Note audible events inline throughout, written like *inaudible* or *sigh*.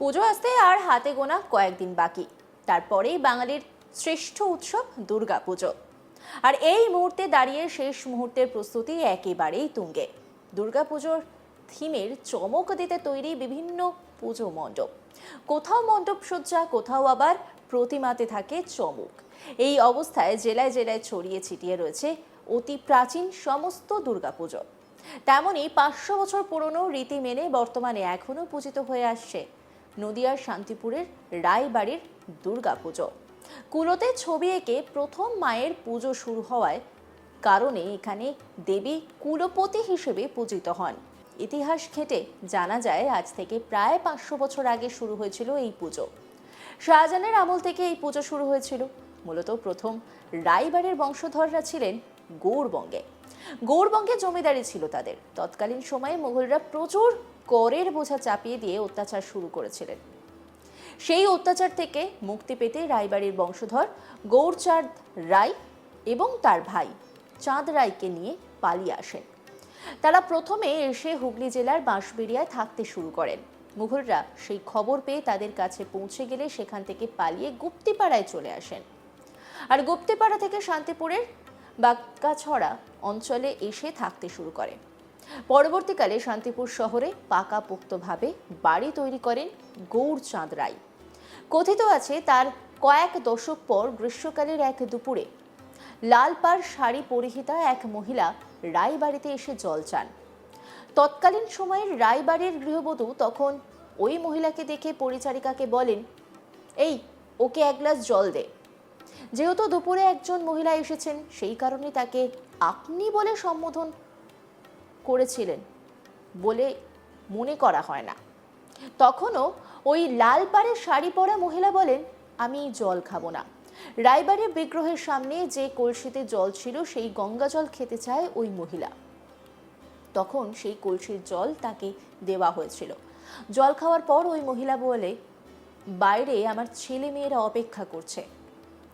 পুজো আসতে আর হাতে গোনা কয়েকদিন বাকি। তারপরেই বাঙালির শ্রেষ্ঠ উৎসব দুর্গা পুজো আর এই মুহূর্তে দাঁড়িয়ে শেষ মুহূর্তের প্রস্তুতি একেবারেই তুঙ্গে। দুর্গা পুজোর থিমের চমক দিতে তৈরি বিভিন্ন পুজো মণ্ডপ। কোথাও মণ্ডপ সজ্জা, কোথাও আবার প্রতিমাতে থাকে চমক। এই অবস্থায় জেলায় জেলায় ছড়িয়ে ছিটিয়ে রয়েছে অতি প্রাচীন সমস্ত দুর্গাপুজো। তেমনই পাঁচশো বছর পুরনো রীতি মেনে বর্তমানে এখনও পূজিত হয়ে আসছে নদিয়ার শান্তিপুরের রায়বাড়ির দুর্গাপুজো। কুলোতে ছবি এঁকে প্রথম মায়ের পুজো শুরু হওয়ায় কারণে এখানে দেবী কুলপতি হিসেবে পূজিত হন। ইতিহাস ঘেটে জানা যায়, আজ থেকে প্রায় পাঁচশো বছর আগে শুরু হয়েছিল এই পুজো। শাহজাহানের আমল থেকে এই পুজো শুরু হয়েছিল। মূলত প্রথম রায়বাড়ির বংশধররা ছিলেন গৌড়বঙ্গে। গৌড়বঙ্গে জমিদারি ছিল তাদের। তৎকালীন সময়ে মুঘলরা প্রচুর করের বোঝা চাপিয়ে দিয়ে অত্যাচার শুরু করেছিলেন। সেই অত্যাচার থেকে মুক্তি পেতে রায়বাড়ির বংশধর গৌরচাঁদ রায় এবং তার ভাই চাঁদ রায়কে নিয়ে পালিয়ে আসেন। তারা প্রথমে এসে হুগলি জেলার বাঁশবেড়িয়ায় থাকতে শুরু করেন। মুঘলরা সেই খবর পেয়ে তাদের কাছে পৌঁছে গেলে সেখান থেকে পালিয়ে গুপ্তিপাড়ায় চলে আসেন। আর গুপ্তিপাড়া থেকে শান্তিপুরের বাক্কাছড়া অঞ্চলে এসে থাকতে শুরু করে। পরবর্তীকালে শান্তিপুর শহরে পাকাপোক্তভাবে বাড়ি তৈরি করেন গৌরচাঁদ রায়। কথিত আছে তার কয়েক দশক পর গ্রীষ্মকালের এক দুপুরে লাল পাড় শাড়ি পরিহিতা এক মহিলা রায়বাড়িতে এসে জল চান। তৎকালীন সময়ের রায়বাড়ির গৃহবধূ তখন ওই মহিলাকে দেখে পরিচারিকাকে বলেন, এই, ওকে এক গ্লাস জল দে। যেহেতু দুপুরে একজন মহিলা এসেছেন, সেই কারণে তাকে আপনি বলে সম্বোধন করেছিলেন বলে মনে করা হয় না। তখনও ওই লাল পাড়ের শাড়ি পরা মহিলা বলেন, আমি জল খাব না। রায়বাড়ির বিগ্রহের সামনে যে কলসিতে জল ছিল, সেই গঙ্গা জল খেতে চায় ওই মহিলা। তখন সেই কলসির জল তাকে দেওয়া হয়েছিল। জল খাওয়ার পর ওই মহিলা বলে, বাইরে আমার ছেলে মেয়েরা অপেক্ষা করছে।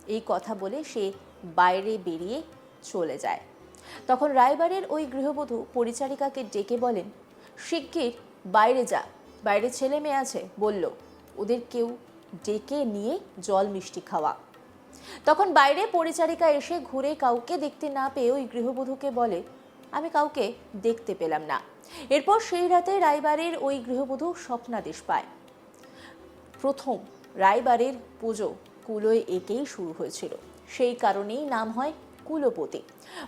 এই কথা বলে সে বাইরে বেরিয়ে চলে যায়। তখন রায়বাড়ির ওই গৃহবধূ পরিচারিকাকে ডেকে বলেন, শিগগির বাইরে যা, বাইরে ছেলে মেয়ে আছে, বলল। ওদের কেউ ডেকে নিয়ে জল মিষ্টি খাওয়া। তখন বাইরে পরিচারিকা এসে ঘুরে কাউকে দেখতে না পেয়ে ওই গৃহবধূকে বলে, আমি কাউকে দেখতে পেলাম না। এরপর সেই রাতে রায়বাড়ির ওই গৃহবধূ স্বপ্নাদেশ পায়। প্রথম রায়বাড়ির পুজো কুলোয় একেই শুরু হয়েছিল। সেই কারণেই নাম হয় কুলোপতি।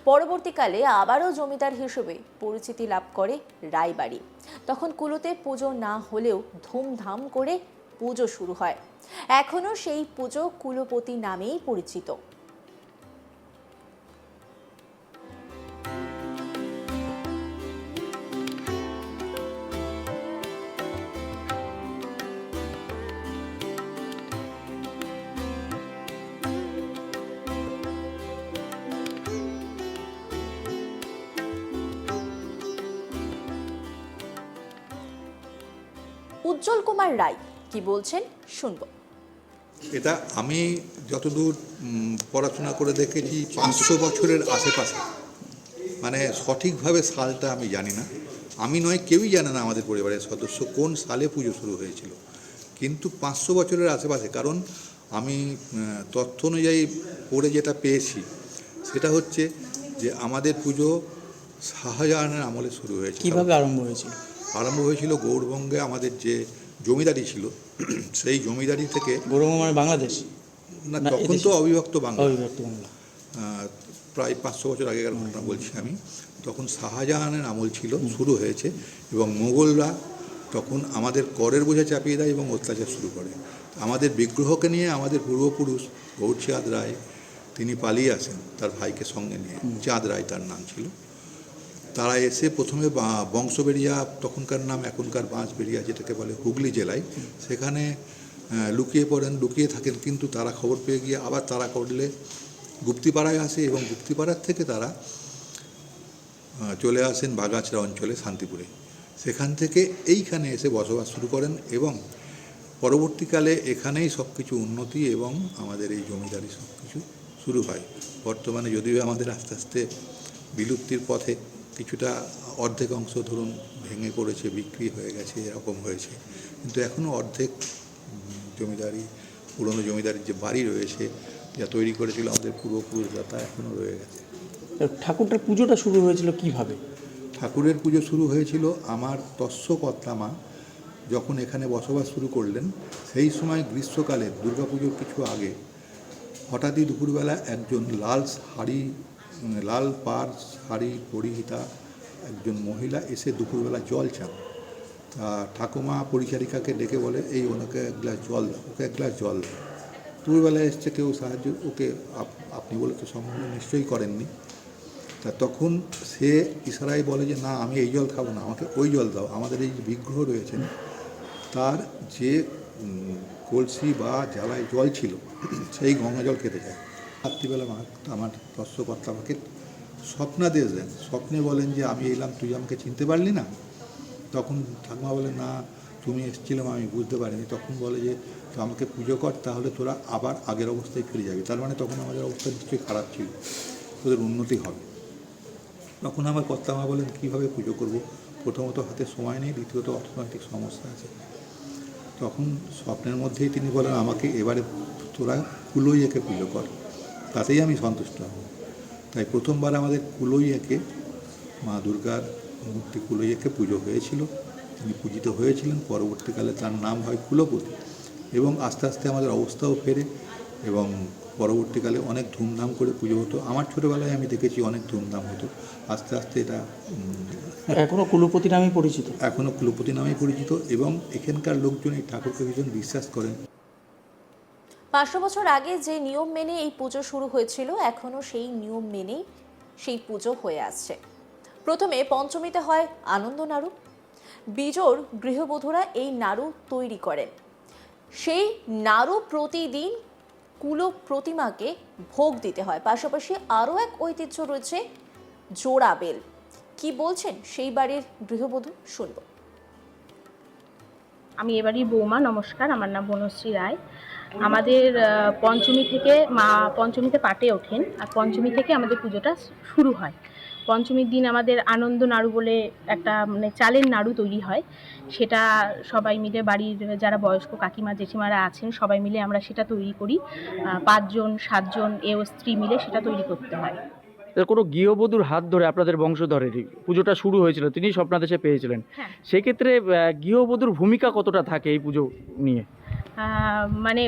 পরবর্তীকালে আবারও জমিদার হিসেবে পরিচিতি লাভ করে রায়বাড়ি। তখন কুলোতে পুজো না হলেও ধুমধাম করে পুজো শুরু হয়। এখনও সেই পুজো কুলোপতি নামেই পরিচিত। উজ্জ্বল কুমার রায়। কি বলছেন? শুনব। এটা আমি যতদূর পড়াশোনা করে দেখেছি পাঁচশো বছরের আশেপাশে। মানে সঠিকভাবে সালটা আমি জানি না। আমি নয় কেউই জানে না আমাদের পরিবারের সদস্য কোন সালে পুজো শুরু হয়েছিল। কিন্তু পাঁচশো বছরের আশেপাশে কারণ আমি তথ্য অনুযায়ী পড়ে যেটা পেয়েছি সেটা হচ্ছে যে আমাদের পুজো শাহজাহানের আমলে শুরু হয়েছে কীভাবে আরম্ভ হয়েছিল? আরম্ভ হয়েছিল গৌড়বঙ্গে আমাদের যে জমিদারি ছিল *clears throat* সেই জমিদারি থেকে গৌরব মানে বাংলাদেশ? না না, তখন তো অবিভক্ত বাংলা। অবিভক্ত বাংলা। প্রায় পাঁচশো বছর আগেকার ঘটনা বলছি আমি। তখন শাহজাহানের আমল ছিল শুরু হয়েছে এবং মোগলরা তখন আমাদের করের বোঝা চাপিয়ে দেয় এবং অত্যাচার শুরু করে। আমাদের বিগ্রহকে নিয়ে আমাদের পূর্বপুরুষ গৌরচাঁদ রায় তিনি পালিয়ে আসেন তার ভাইকে সঙ্গে নিয়ে। চাঁদ রায় তার নাম ছিল। তারা এসে প্রথমে বংশবেড়িয়া, তখনকার নাম এখনকার বাঁশবেড়িয়া যেটাকে বলে হুগলি জেলায়, সেখানে লুকিয়ে পড়েন, লুকিয়ে থাকেন, কিন্তু তারা খবর পেয়ে গিয়ে আবার তারা করলে গুপ্তিপাড়ায় আসে এবং গুপ্তিপাড়ার থেকে তারা চলে আসেন বাগাছড়া অঞ্চলে শান্তিপুরে। সেখান থেকে এইখানে এসে বসবাস শুরু করেন এবং পরবর্তীকালে এখানেই সব কিছু উন্নতি এবং আমাদের এই জমিদারি সব কিছু শুরু হয়। বর্তমানে যদিও আমাদের আস্তে আস্তে বিলুপ্তির পথে কিছুটা অর্ধেক অংশ ধরুন ভেঙে পড়েছে বিক্রি হয়ে গেছে এরকম হয়েছে। কিন্তু এখনও অর্ধেক জমিদারি পুরনো জমিদারির যে বাড়ি রয়েছে যা তৈরি করেছিল আমাদের পূর্বপুরুষরা তা এখনও রয়ে গেছে। ঠাকুরটার পুজোটা শুরু হয়েছিল কীভাবে? ঠাকুরের পুজো শুরু হয়েছিল আমার তস্য কর্তামা যখন এখানে বসবাস শুরু করলেন সেই সময় গ্রীষ্মকালে দুর্গাপুজোর কিছু আগে হঠাৎই দুপুরবেলা একজন লাল শাড়ি লাল পাড় শাড়ি, পরিহিতা একজন মহিলা এসে দুপুরবেলা জল চান। তা ঠাকুমা পরিচারিকাকে ডেকে বলে, এই ওনাকে এক গ্লাস জল দাও, ওকে এক গ্লাস জল দাও। দুপুরবেলায় এসছে কেউ সাহায্য, ওকে আপ- আপনি বলে তো সম্ভব নিশ্চয়ই করেননি। তা তখন সে ইশারায় বলে যে, না, আমি এই জল খাব না, আমাকে ওই জল দাও। আমাদের এই যে বিগ্রহ রয়েছেন তার যে কলসি বা জ্বালায় জল ছিল, সেই গঙ্গা জল খেতে যায়। রাত্রিবেলা আমার দর্শকর্তা আমাকে স্বপ্নাদেশ দেন। স্বপ্নে বলেন যে, আমি এলাম, তুই আমাকে চিনতে পারলি না? তখন ঠাকুমা বলে না, তুমি এসেছিলাম আমি বুঝতে পারিনি। তখন বলে যে, তো আমাকে পুজো কর, তাহলে তোরা আবার আগের অবস্থায় ফিরে যাবি। তার মানে তখন আমাদের অবস্থা নিশ্চয়ই খারাপ ছিল। তোদের উন্নতি হবে। তখন আমার কর্তামা বলেন, কীভাবে পুজো করব? প্রথমত হাতে সময় নেই, দ্বিতীয়ত অর্থনৈতিক সমস্যা আছে। তখন স্বপ্নের মধ্যেই তিনি বলেন, আমাকে এবারে তোরা কুলোই একে পুজো কর। তাতেই আমি সন্তুষ্ট হব। তাই প্রথমবার আমাদের কুলোই একে মা দুর্গার মূর্তি কুলোই একে পুজো হয়েছিল। তিনি পূজিত হয়েছিলেন পরবর্তীকালে তার নাম হয় কুলপতি। এবং আস্তে আস্তে আমাদের অবস্থাও ফেরে এবং পরবর্তীকালে অনেক ধুমধাম করে পুজো হতো। আমার ছোটোবেলায় আমি দেখেছি অনেক ধুমধাম হতো। আস্তে আস্তে এটা এখনও কুলপতি নামেই পরিচিত? এখনও কুলপতি নামেই পরিচিত এবং এখানকার লোকজন এই ঠাকুরকে ভীষণ বিশ্বাস করেন। পাঁচশো বছর আগে যে নিয়ম মেনে এই পুজো শুরু হয়েছিল এখনও সেই নিয়ম মেনেই সেই পুজো হয়ে আসছে। প্রথমে পঞ্চমীতে হয় আনন্দ নাড়ু। বিজোর গৃহবধূরা এই নাড়ু তৈরি করেন সেই নাড়ু প্রতিদিন কুলো প্রতিমাকে ভোগ দিতে হয়। পাশাপাশি আরও এক ঐতিহ্য রয়েছে, জোড়া বেল। কি বলছেন সেই বাড়ির গৃহবধূ? শুনব। আমি এবারই বৌমা, নমস্কার। আমার নাম বনশ্রী রায়। আমাদের পঞ্চমী থেকে মা পঞ্চমীতে পাটে ওঠেন আর পঞ্চমী থেকে আমাদের পুজোটা শুরু হয়। পঞ্চমীর দিন আমাদের আনন্দ নাড়ু বলে একটা মানে চালের নাড়ু তৈরি হয়। সেটা সবাই মিলে বাড়ির যারা বয়স্ক কাকিমা জেঠিমারা আছেন সবাই মিলে আমরা সেটা তৈরি করি। পাঁচজন সাতজন এও স্ত্রী মিলে সেটা তৈরি করতে হয়। কোনো গৃহবধূর হাত ধরে আপনাদের বংশধরেরই পুজোটা শুরু হয়েছিল তিনি স্বপ্নাদেশে পেয়েছিলেন। হ্যাঁ। সেক্ষেত্রে গৃহবধূর ভূমিকা কতটা থাকে এই পুজো নিয়ে? মানে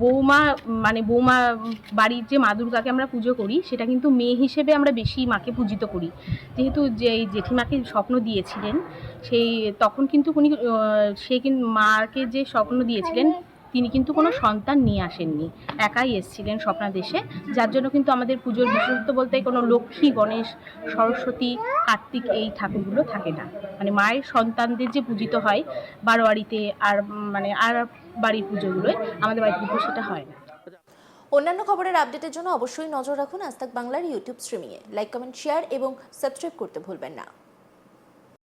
বৌমা মানে বৌমা বাড়ির যে মা দুর্গাকে আমরা পুজো করি, সেটা কিন্তু মেয়ে হিসেবে আমরা বেশি মাকে পূজিত করি। যেহেতু যে জেঠিমাকে স্বপ্ন দিয়েছিলেন, সেই তখন কিন্তু উনি সে কিন্তু মাকে যে স্বপ্ন দিয়েছিলেন তিনি কিন্তু কোনো সন্তান নিয়ে আসেননি। একাই এসেছিলেন স্বপ্নাদেশে যার জন্য কিন্তু আমাদের পুজোর বিশেষত্ব বলতে কোনো লক্ষ্মী, গণেশ, সরস্বতী, কার্তিক এই ঠাকুরগুলো থাকে না। মানে মায়ের সন্তানদের যে পূজিত হয় বারোয়ারিতে আর মানে আর বাড়ির পুজোগুলোয়, আমাদের বাড়িতে কিন্তু সেটা হয় না। অন্যান্য খবরের আপডেটের জন্য অবশ্যই নজর রাখুন আজ বাংলার ইউটিউব স্ট্রিমিংয়ে। লাইক, কমেন্ট, শেয়ার এবং সাবস্ক্রাইব করতে ভুলবেন না।